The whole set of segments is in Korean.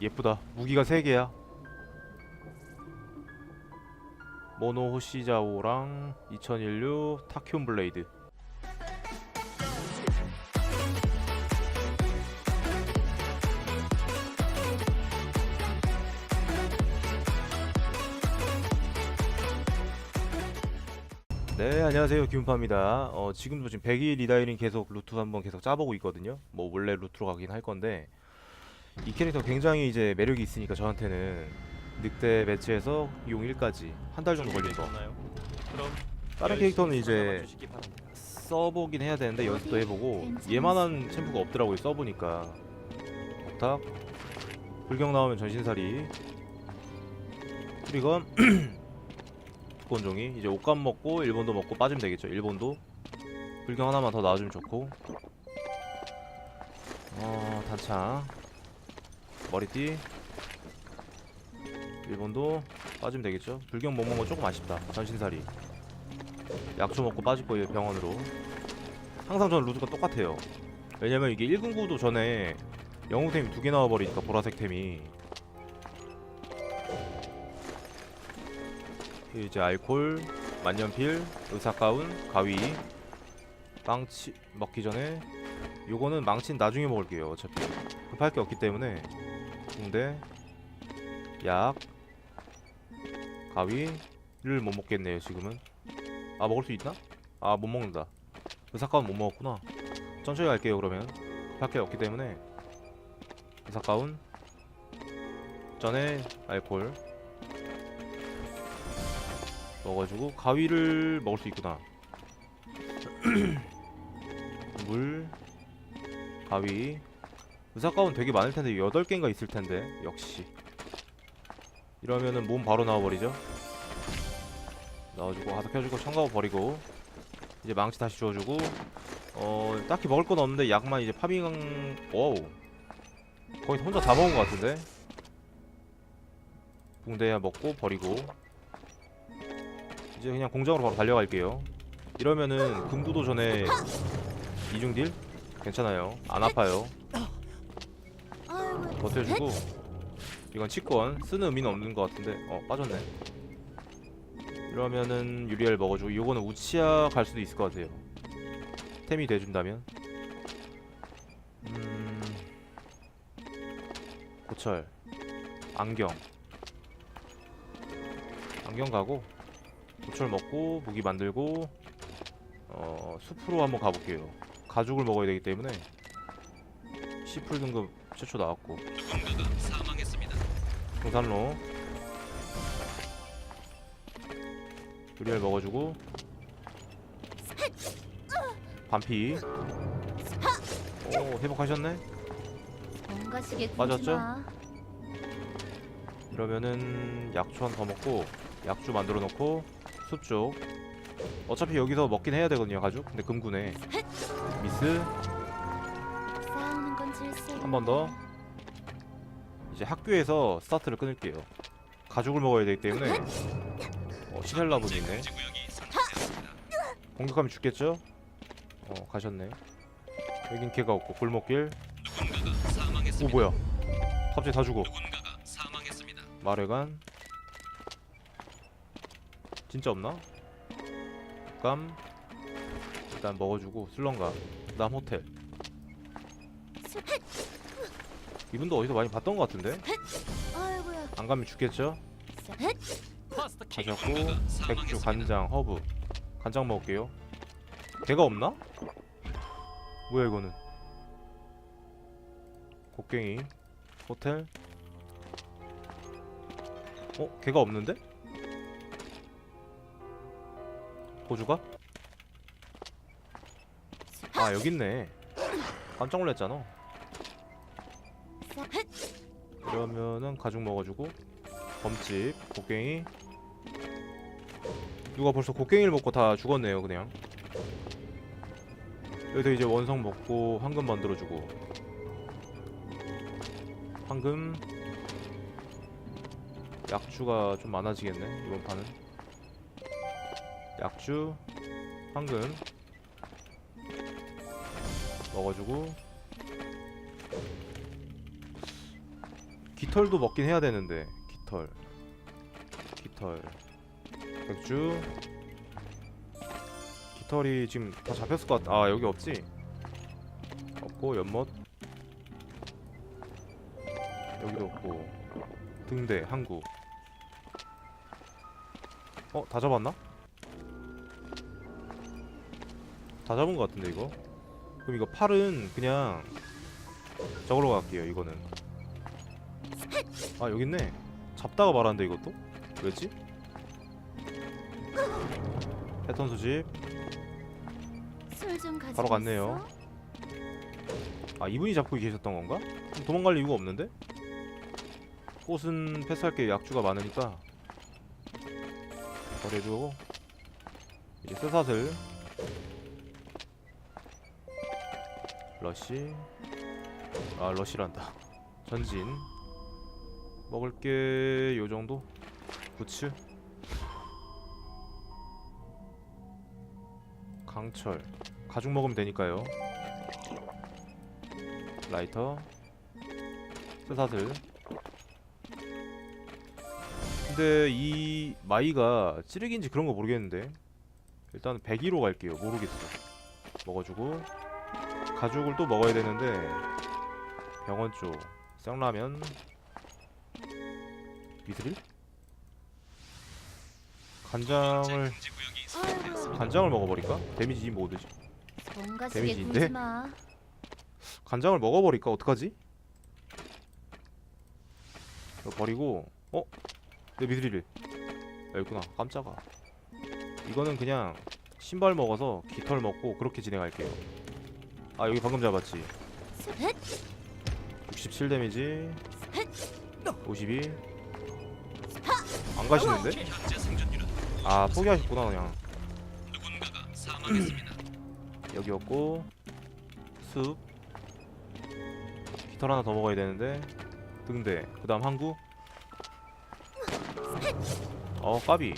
예쁘다. 무기가 3개야. 모노 호시자오랑 2016 타키온 블레이드. 네, 안녕하세요. 기운파입니다. 어, 지금도 지금 100일 리다이링 계속 루트 한번 계속 짜보고 있거든요. 뭐 원래 루트로 가긴 할 건데 이 캐릭터 굉장히 이제 매력이 있으니까 저한테는 늑대 매치에서 용 1까지 한 달 정도 걸린 거. 그럼 다른 캐릭터는 이제. 써보긴 해야 되는데 연습도 해보고 얘만한 챔프가 없더라고요. 써보니까 옥탑 불경 나오면 전신살이 트리건 두건종이 이제 옷감 먹고 일본도 먹고 빠지면 되겠죠. 일본도 불경 하나만 더 나와주면 좋고 어 단창 머리띠. 일본도 빠지면 되겠죠. 불경 못 먹은 거 조금 아쉽다. 전신살이. 약초 먹고 빠질 거예요 병원으로. 항상 저는 루트가 똑같아요. 왜냐면 이게 1금구도 전에 영웅템이 두 개 나와버리니까 보라색 템이. 이제 알콜, 만년필, 의사가운, 가위. 망치 먹기 전에 요거는 망치는 나중에 먹을게요 어차피. 급할 게 없기 때문에 붕대 약 가위를 못 먹겠네요 지금은. 아 먹을 수 있나? 아 못 먹는다. 의사가운 못 먹었구나. 천천히 갈게요 그러면. 밖에 없기 때문에. 의사가운 전에 알콜 먹어주고 가위를 먹을 수 있구나. 물 가위 의사 가운 되게 많을 텐데 8개인가 있을 텐데. 역시. 이러면은 몸 바로 나와버리죠. 하다 켜주고 청가고 버리고 이제 망치 다시 주워주고. 어 딱히 먹을 건 없는데 약만 이제 파밍 오우. 거의 혼자 다 먹은 것 같은데? 붕대야 먹고 버리고. 이제 그냥 공장으로 바로 달려갈게요. 이러면은 금두도 전에 이중딜? 괜찮아요. 안 아파요 버텨주고 이건 치권. 쓰는 의미는 없는 것 같은데. 어 빠졌네. 이러면은 유리알 먹어주고 이거는 우치아 갈 수도 있을 것 같아요. 템이 돼준다면. 음 고철. 안경. 안경 가고 고철 먹고 무기 만들고 어 숲으로 한번 가볼게요. 가죽을 먹어야 되기 때문에. 시풀 등급 최초 나왔고. 등산로 유리알 먹어주고 반피 오 회복하셨네 뭔가 시계 맞았죠? 마. 이러면은 약초 한 더 먹고 약주 만들어 놓고 숲 쪽 어차피 여기서 먹긴 해야 되거든요 가죽 근데 금구네 미스. 한 번 더 이제 학교에서 스타트를 끊을게요 가죽을 먹어야 되기 때문에 어, 시넬라분이 있네. 공격하면 죽겠죠? 어 가셨네 여긴 개가 없고 골목길 오. 뭐야 갑자기 다 죽어. 마뢰간 진짜 없나? 감 일단 먹어주고 슬렁가 그다음 호텔 이분도 어디서 많이 봤던 것 같은데 아이고야. 안 가면 죽겠죠? 가셨고 백주. 간장 허브 간장 먹을게요 개가 없나? 뭐야 이거는 곡괭이 호텔 어? 개가 없는데? 고주가? 아 여기 있네 깜짝 놀랐잖아 그러면은 가죽 먹어주고 범집 곡괭이. 누가 벌써 곡괭이를 먹고 다 죽었네요 그냥. 여기서 이제 원성 먹고 황금 만들어주고. 황금. 약주가 좀 많아지겠네 이번 판은. 약주 황금. 먹어주고 깃털도 먹긴 해야 되는데 깃털. 깃털. 백주. 깃털이 지금 다 잡혔을 것 같아 아 여기 없지? 없고 연못. 여기도 없고. 등대 항구. 어? 다 잡았나? 다 잡은 것 같은데 이거? 그럼 이거 팔은 그냥 저걸로 갈게요 이거는 아 여기 있네 잡다가 말았는데 이것도? 왜지? 패턴 수집 바로 갔네요. 아 이분이 잡고 계셨던 건가? 도망갈 이유가 없는데? 꽃은 패스할게 약주가 많으니까 거래도 이제 쇠사슬 러쉬 아 러쉬란다 전진 먹을 게 요정도? 부츠? 강철. 가죽 먹으면 되니까요. 라이터. 쇠사슬. 근데 이 마이가 찌르기인지 그런 거 모르겠는데. 일단 102로 갈게요. 모르겠어. 먹어주고. 가죽을 또 먹어야 되는데. 병원 쪽. 쌍라면 미스릴? 간장을. 간장을 먹어버릴까? 데미지 뭐 오듯이 손 가시게 데미지인데? 굴지 마. 간장을 먹어버릴까? 어떡하지? 이거 버리고 어? 내 미드릴이 여기 있구나 깜짝아 이거는 그냥 신발 먹어서 깃털 먹고 그렇게 진행할게요 아 여기 방금 잡았지 셋. 67 데미지 52 안 가시는데? 아 포기하셨구나 그냥. 여기였고 숲. 깃털 하나 더 먹어야 되는데. 등대. 그 다음 항구. 어 까비.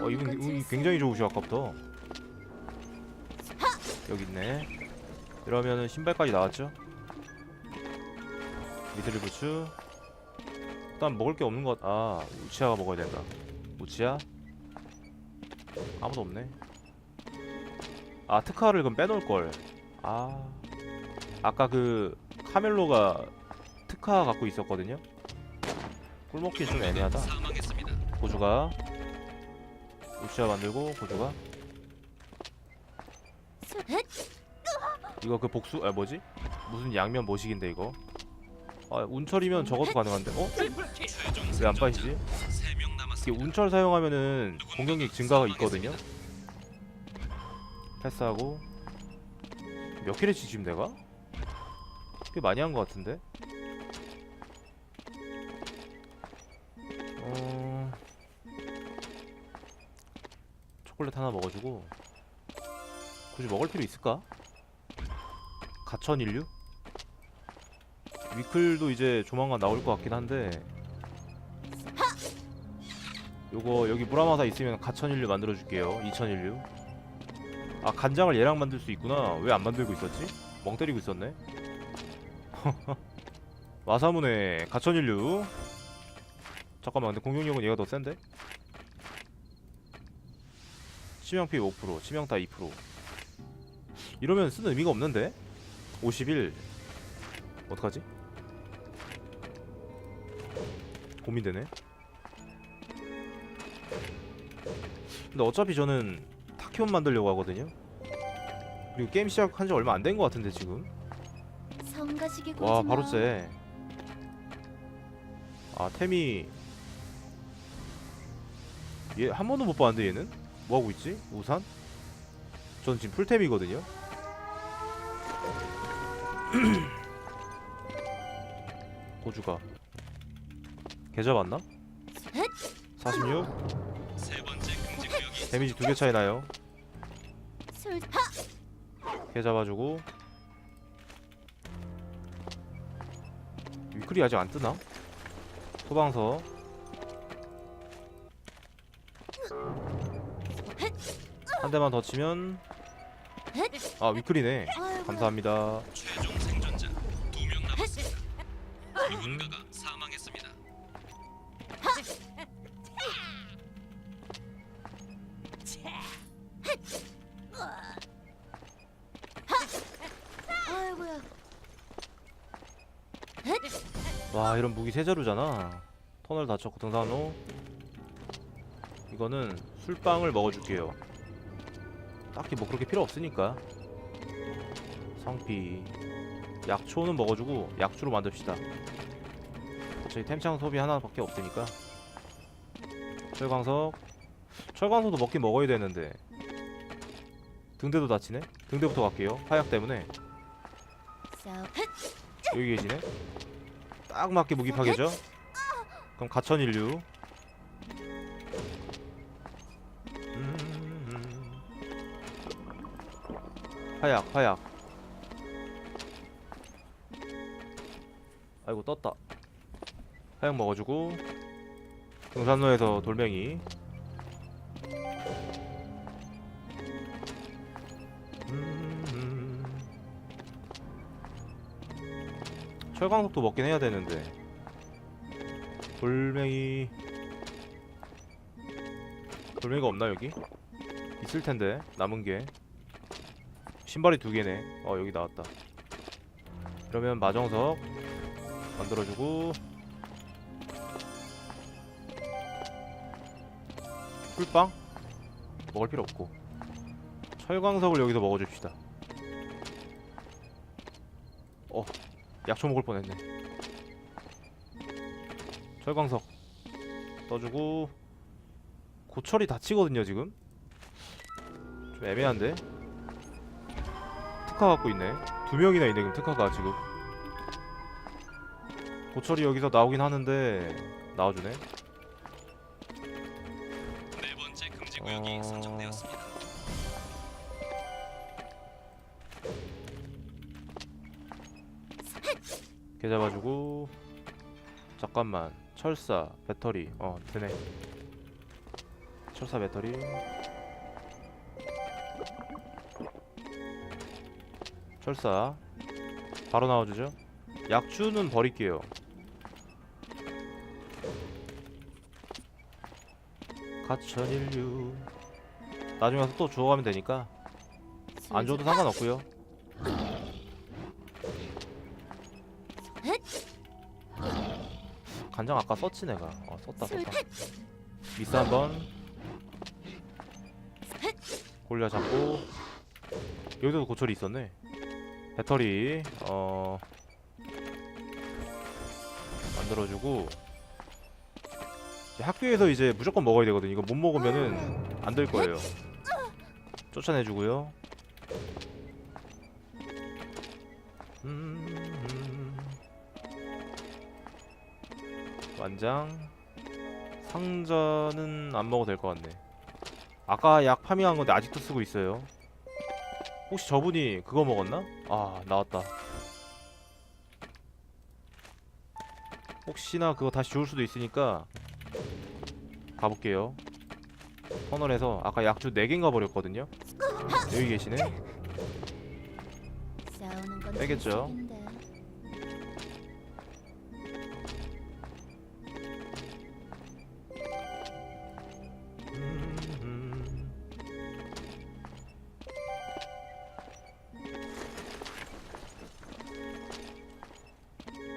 어 이분 운이 굉장히 좋으셔 아까부터. 여기 있네. 이러면은 신발까지 나왔죠? 미드리 부츠 일단 먹을 게 없는 것아 우치아가 먹어야 된다 우치아 아무도 없네 아 특화를 그럼 빼놓을 걸. 아 아까 그 카멜로가 특화 갖고 있었거든요. 꿀먹기 좀 애매하다. 고주가 우치아 만들고 고주가 셋. 이거 그 복수 아 뭐지? 무슨 양면 모식인데 이거? 아 운철이면 저것도 가능한데 어? 최종 왜안 빠지지? 3명 이게. 운철 사용하면은 공격력 증가가 있거든요. 패스하고 몇 킬을 치지 내가? 꽤 많이 한 것 같은데. 어... 초콜릿 하나 먹어주고 굳이 먹을 필요 있을까? 가천 인류? 위클도 이제 조만간 나올 것 같긴 한데 요거 여기 무라마사 있으면 가천인류 만들어 줄게요. 2000인류. 아 간장을 얘랑 만들 수 있구나. 왜 안 만들고 있었지? 멍 때리고 있었네. 마사무네 가천인류. 잠깐만 근데 공격력은 얘가 더 센데? 치명 피해 5%, 치명타 2%. 이러면 쓰는 의미가 없는데? 51. 어떡하지? 고민되네. 근데 어차피 저는 타키온 만들려고 하거든요. 그리고 게임 시작한 지 얼마 안 된 것 같은데 지금. 와 마. 바로 쎄. 아 템이 얘 한 번도 못 봤는데 얘는 뭐 하고 있지? 우산? 전 지금 풀템이거든요. 고주가 계좌 맞나? 셋. 46세 번째 금지 구역이 데미지 두 개 차이 나요. 걔 잡아주고 위클이 아직 안 뜨나? 소방서 한 대만 더 치면 아 위클이네. 감사합니다 최종 생존자 두명 남았습니다. 누군가가 와 이런 무기 세자루잖아. 터널 다쳤고 등산호 이거는 술빵을 먹어줄게요. 딱히 뭐 그렇게 필요 없으니까. 성피. 약초는 먹어주고 약주로 만듭시다. 어차피 템창 소비 하나밖에 없으니까. 철광석. 철광석도 먹긴 먹어야 되는데. 등대도 다치네? 등대부터 갈게요. 화약 때문에. 여기 계시네. 딱 맞게 무기 파괴죠? 그럼 가천인류. 음. 화약, 화약. 아이고 떴다. 화약 먹어주고 등산로에서 돌멩이. 철광석도 먹긴 해야 되는데. 돌멩이. 돌멩이가 없나 여기? 있을 텐데 남은 게. 신발이 두 개네. 어 여기 나왔다. 그러면 마정석 만들어주고. 풀빵? 먹을 필요 없고. 철광석을 여기서 먹어줍시다 약초 먹을 뻔했네. 철광석 떠주고 고철이 다치거든요 지금. 좀 애매한데. 특화 갖고 있네. 두 명이나 있네 그럼 특화가 지금. 고철이 여기서 나오긴 하는데 나와주네. 네 번째 금지 구역이 어. 선정 걔 잡아주고. 잠깐만. 철사 배터리. 어 되네. 철사 배터리. 철사. 바로 나와주죠? 약주는 버릴게요. 가천인류. 나중에 와서 또 주워가면 되니까. 안 줘도 상관없고요 간장 아까 썼지 내가. 어 썼다 썼다. 미스 한번. 골려 잡고. 여기도 고철이 있었네. 배터리 어 만들어주고. 이제 학교에서 이제 무조건 먹어야 되거든. 이거 못 먹으면은 안 될 거예요. 쫓아내주고요. 음, 완장. 상자는 안 먹어도 될 것 같네. 아까 약 파밍한 건데 아직도 쓰고 있어요. 혹시 저분이 그거 먹었나? 아 나왔다. 혹시나 그거 다시 주울 수도 있으니까 가볼게요. 터널에서 아까 약주 4개인가 버렸거든요. 여기 계시네. 빼겠죠.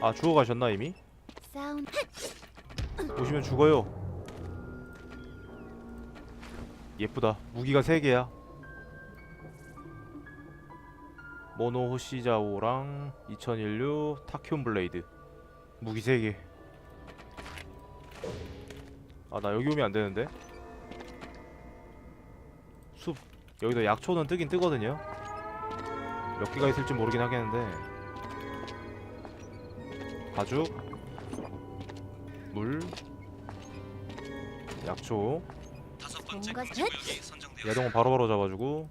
아 죽어 가셨나 이미? 보시면 죽어요. 예쁘다. 무기가 3개야. 모노 호시자오랑 2016 타키온 블레이드. 무기 3개. 아, 나 여기 오면 안 되는데. 숲. 여기도 약초는 뜨긴 뜨거든요. 몇 개가 있을지 모르긴 하겠는데. 가죽. 물. 약초. 뭔가. 야동은 바로바로 잡아주고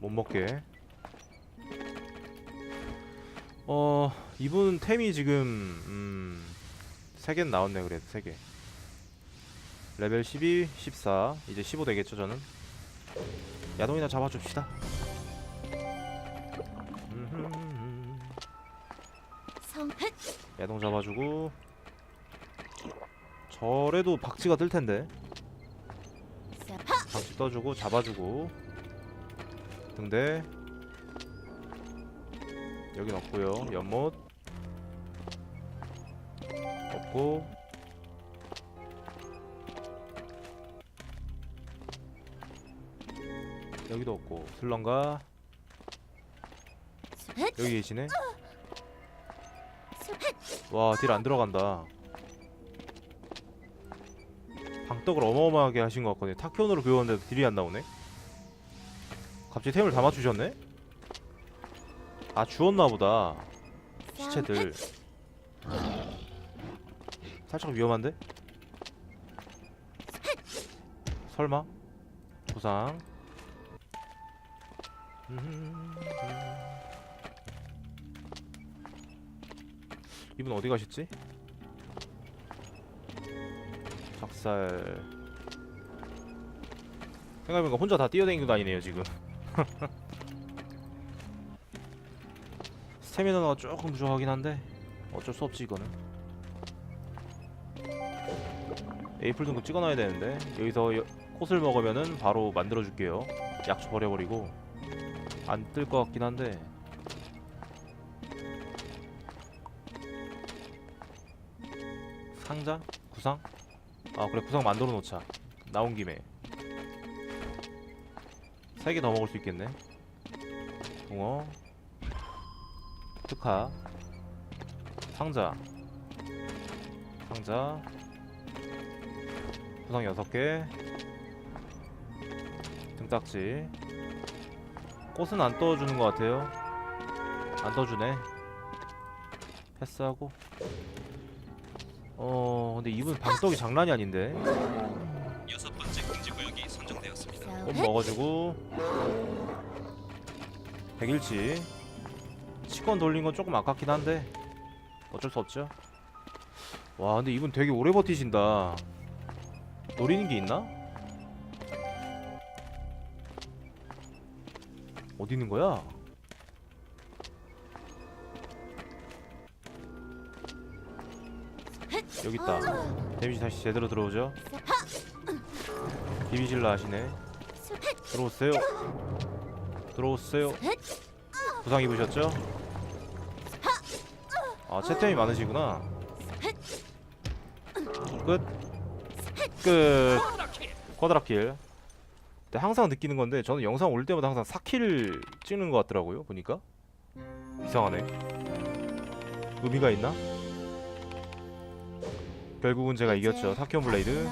못 먹게 어 이분 템이 지금 음 3개는 나왔네 그래도 3개 레벨 12, 14 이제 15 되겠죠 저는 야동이나 잡아줍시다 야동 잡아주고. 저래도 박쥐가 뜰 텐데. 사 박쥐 떠주고 잡아주고. 등대. 여긴 없고요. 연못. 없고. 여기도 없고. 스헥. 여기 계시네 와 딜 안 들어간다. 방떡을 어마어마하게 하신 것 같거든요. 타키온으로 배웠는데도 딜이 안 나오네? 갑자기 템을 다 맞추셨네? 아 주웠나 보다. 시체들. 살짝 위험한데? 설마? 부상. 음. 이분 어디 가셨지? 작살. 생각해보니까 혼자 다 뛰어다니고 다니네요 지금. 스태미너가 조금 부족하긴 한데 어쩔 수 없지 이거는. 에이플 등급 찍어놔야 되는데 여기서 여, 꽃을 먹으면은 바로 만들어줄게요. 약초 버려버리고. 안 뜰 것 같긴 한데 상자? 구상? 아 그래. 구상 만들어 놓자. 나온 김에. 세 개 더 먹을 수 있겠네. 붕어. 특화 상자. 상자. 구상 6개. 등딱지. 꽃은 안 떠주는 것 같아요. 안 떠주네. 패스하고 어 근데 이분 방떡이 장난이 아닌데 여섯 번째 금지 구역이 선정되었습니다. 꽃 먹어주고 백일치 치권 돌린 건 조금 아깝긴 한데 어쩔 수 없죠 와 근데 이분 되게 오래 버티신다 노리는 게 있나? 어디 있는 거야? 여기 있다 데미지 다시 제대로 들어오죠 비비실라 하시네 들어오세요. 들어오세요. 부상 입으셨죠? 아 채템이 많으시구나. 끝. 끝. 쿼드라킬. 근데 항상 느끼는 건데 저는 영상 올 때마다 항상 4킬 찍는 것 같더라고요. 보니까 이상하네. 의미가 있나? 결국은 제가 이겼죠. 타키온 블레이드.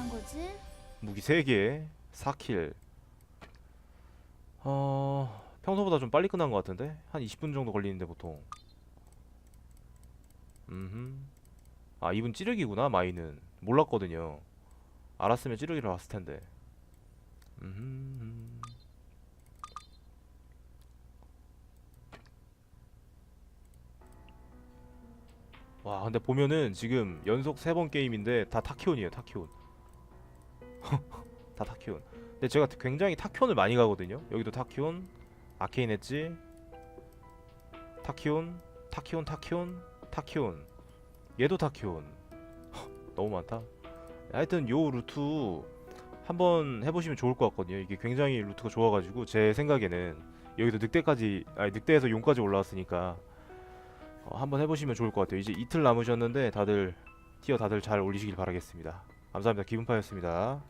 무기 3개 4킬. 어... 평소보다 좀 빨리 끝난 것 같은데? 한 20분 정도 걸리는데 보통. 음흠. 아 이분 찌르기구나 마이는. 몰랐거든요. 알았으면 찌르기를 왔을 텐데. 음 와 근데 보면은 지금 연속 3번 게임인데 다 타키온이에요 타키온 다 타키온. 근데 제가 굉장히 타키온을 많이 가거든요. 여기도 타키온, 아케인 엣지, 타키온, 타키온, 타키온, 타키온. 얘도 타키온. 너무 많다. 하여튼 요 루트 한번 해보시면 좋을 것 같거든요. 이게 굉장히 루트가 좋아가지고 제 생각에는 여기도 늑대까지, 아니 늑대에서 용까지 올라왔으니까 어, 한번 해보시면 좋을 것 같아요. 이제 이틀 남으셨는데 다들 티어 다들 잘 올리시길 바라겠습니다. 감사합니다. 기분파였습니다.